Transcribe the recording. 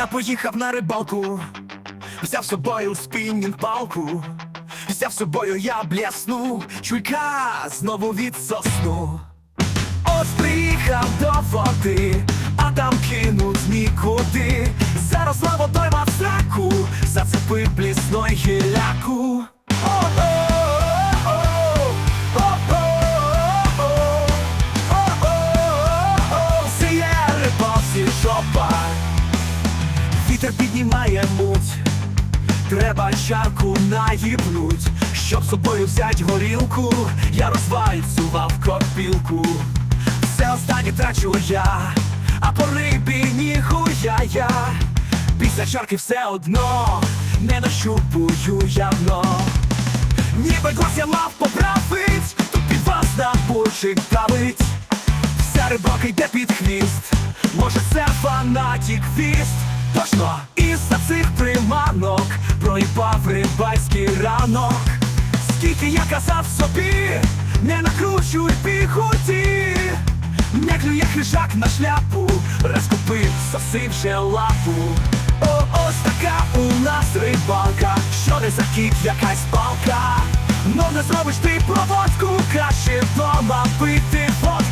Я поїхав на рибалку, взяв собою спінінг палку, взяв з собою я блясну, чуйка знову відсосну. От приїхав до води, а там кинуть нікуди. Зараз водойма в сраку, зацепив блісной гіляку. Вітер піднімає муть. Треба чарку наїбнуть, щоб собою взять горілку, я розвальцював копілку. Все останнє трачу я, а по рибі ніхуя я. Після чарки все одно не нащупую явно. Ніби глас я мав поправить, тут під вас на бурчик давить. Вся рибалка йде під хвіст, може це фанатік фіст Точно, із-за цих приманок проїбав рибальський ранок. Скільки я казав собі, не накручуй піхоті. Не клює хижак на шляпу, розкупив, сосив вже лапу. О, ось така у нас рибалка, що не за кіт якась палка. Ну не зробиш ти проводку, краще вдома пити водку